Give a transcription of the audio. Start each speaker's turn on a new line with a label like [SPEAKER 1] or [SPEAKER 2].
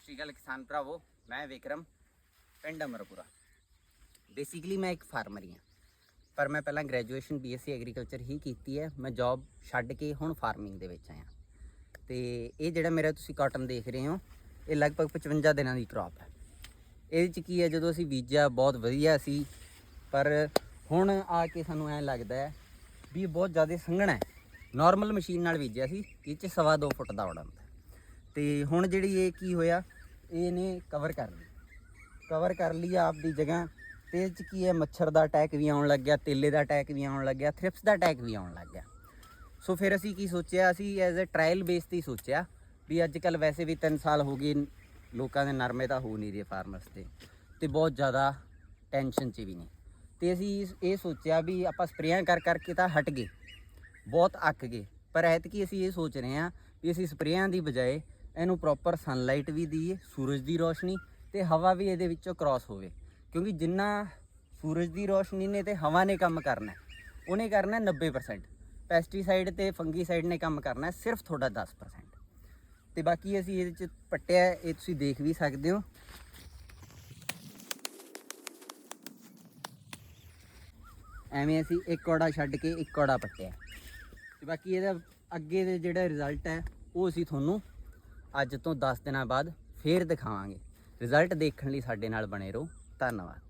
[SPEAKER 1] ਸਤਿ ਸ਼੍ਰੀ ਅਕਾਲ ਕਿਸਾਨ ਭਰਾਵੋ, ਮੈਂ ਵਿਕਰਮ, ਪਿੰਡ ਅਮਰਪੁਰਾ। ਬੇਸਿਕਲੀ ਮੈਂ ਇੱਕ ਫਾਰਮਰ ਹੀ ਹਾਂ। ਪਰ ਮੈਂ ਪਹਿਲਾਂ ਗ੍ਰੈਜੂਏਸ਼ਨ ਬੀਐਸਸੀ ਐਗਰੀਕਲਚਰ ਹੀ ਕੀਤੀ ਹੈ। ਮੈਂ ਜੌਬ ਛੱਡ ਕੇ ਹੁਣ ਫਾਰਮਿੰਗ ਦੇ ਵਿੱਚ ਆਇਆ। ਤੇ ਇਹ ਜਿਹੜਾ ਮੇਰਾ ਤੁਸੀਂ ਕਾਟਨ ਦੇਖ ਰਹੇ ਹੋ, ਇਹ ਲਗਭਗ 55 ਦਿਨਾਂ ਦੀ ਕ੍ਰੌਪ ਹੈ। ਇਹਦੇ ਚ ਕੀ ਹੈ, ਜਦੋਂ ਅਸੀਂ ਬੀਜਿਆ, ਬਹੁਤ ਵਧੀਆ ਸੀ। ਪਰ ਹੁਣ ਆ ਕੇ ਸਾਨੂੰ ਐਂ ਲੱਗਦਾ ਹੈ ਵੀ ਬਹੁਤ ਜ਼ਿਆਦਾ ਸੰਘਣਾ ਹੈ। ਨਾਰਮਲ ਮਸ਼ੀਨ ਨਾਲ ਬੀਜਿਆ ਸੀ, ਇਹ ਚ ਸਵਾ ਦੋ ਫੁੱਟ ਦਾ ਉਡਨ ਤੇ ਹੁਣ ਜਿਹੜੀ ਇਹ ਕੀ ਹੋਇਆ, ਇਹ ਨੇ ਕਵਰ ਕਰ ਲਈ। ਕਵਰ ਕਰ ਲਈ ਆਪਦੀ ਜਗ੍ਹਾ, ਤੇ ਇਹ ਚ ਕੀ ਹੈ, ਮੱਛਰ ਦਾ ਅਟੈਕ ਵੀ ਆਉਣ ਲੱਗ ਗਿਆ, ਤੇਲੇ ਦਾ ਅਟੈਕ ਵੀ ਆਉਣ ਲੱਗ ਗਿਆ ਥ੍ਰਿਪਸ ਦਾ ਅਟੈਕ ਵੀ ਆਉਣ ਲੱਗ ਗਿਆ। ਸੋ ਫਿਰ ਅਸੀਂ ਕੀ ਸੋਚਿਆ, ਅਸੀਂ ਐਜ਼ ਅ ਟ੍ਰਾਇਲ ਬੇਸ ਤੇ ਹੀ ਸੋਚਿਆ ਵੀ ਅੱਜ ਕੱਲ ਵੈਸੇ ਵੀ 3 ਸਾਲ ਹੋ ਗਏ, ਲੋਕਾਂ ਦੇ ਨਰਮੇ ਤਾਂ ਹੋ ਨਹੀਂ ਰਹੇ ਫਾਰਮਰਸ ਤੇ ਤੇ ਬਹੁਤ ਜ਼ਿਆਦਾ ਟੈਨਸ਼ਨ 'ਚ ਵੀ ਨੇ। ਤੇ ਅਸੀਂ ਇਹ ਸੋਚਿਆ ਵੀ ਆਪਾਂ ਸਪਰੇਆਂ ਕਰ ਕਰਕੇ ਤਾਂ ਹਟ ਗਏ, ਬਹੁਤ ਅੱਕ ਗਏ। ਪਰ ਐਤਕੀ ਅਸੀਂ ਇਹ ਸੋਚ ਰਹੇ ਹਾਂ ਵੀ ਅਸੀਂ ਸਪਰੇਆਂ ਦੀ ਬਜਾਏ ਇਹਨੂੰ ਪ੍ਰੋਪਰ ਸਨਲਾਈਟ ਵੀ ਦਈਏ, ਸੂਰਜ ਦੀ ਰੋਸ਼ਨੀ ਤੇ ਹਵਾ ਵੀ ਇਹਦੇ ਵਿੱਚੋਂ ਕ੍ਰਾਸ ਹੋਵੇ। ਕਿਉਂਕਿ ਜਿੰਨਾ ਸੂਰਜ ਦੀ ਰੋਸ਼ਨੀ ਨੇ ਤੇ ਹਵਾ ਨੇ ਕੰਮ ਕਰਨਾ ਉਹਨੇ ਕਰਨਾ ਹੈ 90% ਪੈਸਟੀਸਾਈਡ ਤੇ ਫੰਗੀਸਾਈਡ ਨੇ ਕੰਮ ਕਰਨਾ ਸਿਰਫ ਤੁਹਾਡਾ 10% ਤੇ ਬਾਕੀ ਅਸੀਂ ਇਹਦੇ ਚ ਪੱਟਿਆ ਇਹ ਤੁਸੀਂ ਦੇਖ ਵੀ ਸਕਦੇ ਹੋ। ਐਵੇਂ ਅਸੀਂ ਇੱਕ ਔੜਾ ਛੱਡ ਕੇ ਇੱਕ ਔੜਾ ਪੱਟਿਆ ਤੇ ਬਾਕੀ ਇਹਦਾ ਅੱਗੇ ਦੇ ਜਿਹੜਾ ਰਿਜ਼ਲਟ ਹੈ, ਉਹ ਅਸੀਂ ਤੁਹਾਨੂੰ ਅੱਜ ਤੋਂ 10 ਦਿਨਾਂ ਬਾਅਦ ਫੇਰ ਦਿਖਾਵਾਂਗੇ। ਰਿਜ਼ਲਟ ਦੇਖਣ ਲਈ ਸਾਡੇ ਨਾਲ ਬਣੇ ਰਹੋ। ਧੰਨਵਾਦ।